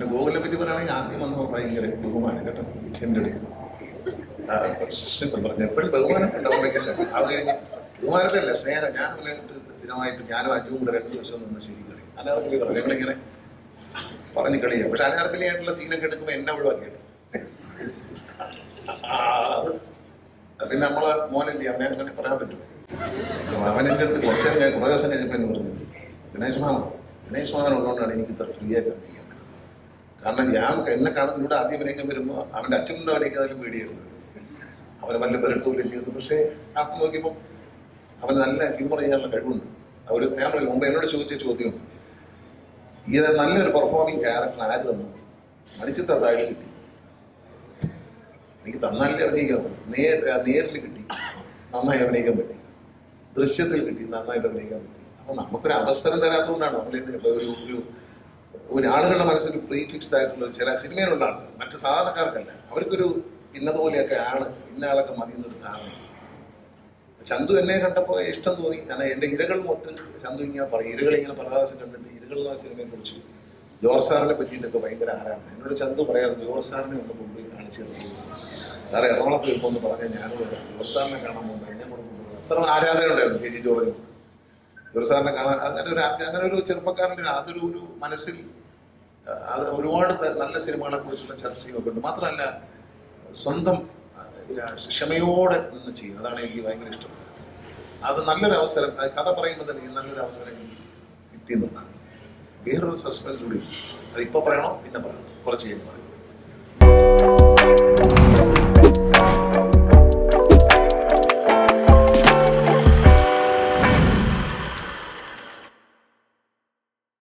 പിന്നെ ഗോകുലിനെ പറ്റി പറയുകയാണെങ്കിൽ ആദ്യം വന്നപ്പോൾ ഭയങ്കര ബഹുമാനം കേട്ടോ. എന്റെ അടുത്ത്. ഇപ്പം പറഞ്ഞു എപ്പോഴും ബഹുമാനം ഉണ്ടാവുമ്പോഴേക്ക്. അത് കഴിഞ്ഞ് ബഹുമാനത്തല്ല സ്നേഹം. ഞാൻ സ്ഥിരമായിട്ട് ഞാനും അജു കൂടെ രണ്ട് ദിവസം നിന്ന് ശരി കളി അനാർക്കലി പറഞ്ഞു ഞങ്ങളിങ്ങനെ പറഞ്ഞ് കളിയാ. പക്ഷെ അനാർക്കലി സീനൊക്കെ എടുക്കുമ്പോൾ എന്നെ ഒഴിവാക്കിയിട്ട് പിന്നെ നമ്മളെ മോനല്ലേ അവനെ അങ്ങനെ പറയാൻ പറ്റും. അവൻ എന്റെ അടുത്ത് കുറച്ച് കുറേ ദിവസം കഴിഞ്ഞപ്പോൾ എന്ന് പറഞ്ഞു ഗണേഷ് മാമ ഗണേഷ് മാമൻ ഉള്ളതുകൊണ്ടാണ് എനിക്ക് ഇത്ര ഫ്രീ ആയിട്ട് കാരണം ഞാൻ എന്നെ കാണുന്നതിലൂടെ ആദ്യം അഭിനയിക്കാൻ വരുമ്പോൾ അവന്റെ അച്ഛനുണ്ട് അഭിനയിക്കുന്നതിലും പേടിയായിരുന്നു. അവന് വല്ല പെരട്ടൂലും ചെയ്തു. പക്ഷേ ആ നോക്കിയപ്പോൾ അവന് നല്ല ഹ്യൂമർ ചെയ്യാനുള്ള കഴിവുണ്ട്. അവർ ഞാൻ പറയും മുമ്പ് എന്നോട് ചോദിച്ച ചോദ്യമുണ്ട്. ഈ നല്ലൊരു പെർഫോമിങ് ക്യാരക്ടർ ആര് തന്നു? മണിച്ചിത്ര താഴെ കിട്ടി. എനിക്ക് തന്നാലേ അഭിനയിക്കാൻ നേർ നേരിൽ കിട്ടി. നന്നായി അഭിനയിക്കാൻ പറ്റി. ദൃശ്യത്തിൽ കിട്ടി നന്നായിട്ട് അഭിനയിക്കാൻ പറ്റി. അപ്പം നമുക്കൊരു അവസരം തരാത്തതുകൊണ്ടാണ് നമ്മളിത് ഒരു ഒരു ഒരു ആളുകളുടെ മനസ്സിൽ പ്രീ ഫിക്സ്ഡ് ആയിട്ടുള്ള ചില സിനിമയിലുള്ള ആളുകൾ മറ്റ് സാധാരണക്കാർക്കല്ല. അവർക്കൊരു ഇന്നതുപോലെയൊക്കെ ആണ്. ഇന്ന ആളൊക്കെ മതി എന്നൊരു ധാരണ. ചന്തു എന്നെ കണ്ടപ്പോൾ ഇഷ്ടം തോന്നി. കാരണം എന്റെ ഇരകൾ മൊട്ട് ചന്തു ഇങ്ങനെ പറയും ഇരകൾ ഇങ്ങനെ പരാമർശം കണ്ടിട്ട് ഇരകൾ എന്ന സിനിമയെ കുറിച്ച് ജോർജ് സാറിനെ പറ്റിയിട്ടൊക്കെ ഭയങ്കര ആരാധന. എന്നോട് ചന്തു പറയാറുണ്ട് ജോർജ് സാറിനെ ഒന്ന് കൊണ്ടുപോയി കാണിച്ചു തന്നെ സാറേ എറണാകുളത്ത് വരുമ്പോൾ ഒന്ന് പറഞ്ഞാൽ ഞാനും. ജോർജ് സാറിനെ കാണാൻ പോകുമ്പോൾ എന്നെ കൊണ്ട് അത്ര ആരാധന ഉണ്ടായിരുന്നു കെ ജി ജോർജിനും. ജോർജ് സാറിനെ കാണാൻ അങ്ങനെ ഒരു അങ്ങനെ ഒരു ചെറുപ്പക്കാരന്റെ അതൊരു ഒരു മനസ്സിൽ അത് ഒരുപാട് നല്ല സിനിമകളെ കുറിച്ചുള്ള ചർച്ചയൊക്കെ ഉണ്ട്. മാത്രമല്ല സ്വന്തം ക്ഷമയോടെ നിന്ന് ചെയ്യും അതാണ് എനിക്ക് ഭയങ്കര ഇഷ്ടം. അത് നല്ലൊരു അവസരം കഥ പറയുമ്പോൾ തന്നെ നല്ലൊരു അവസരം കിട്ടിയെന്നുണ്ടാണ് വേറൊരു സസ്പെൻസ് കൂടി. അതിപ്പോൾ പറയണോ? പിന്നെ പറയണം. കുറച്ച് കഴിഞ്ഞ് പറയും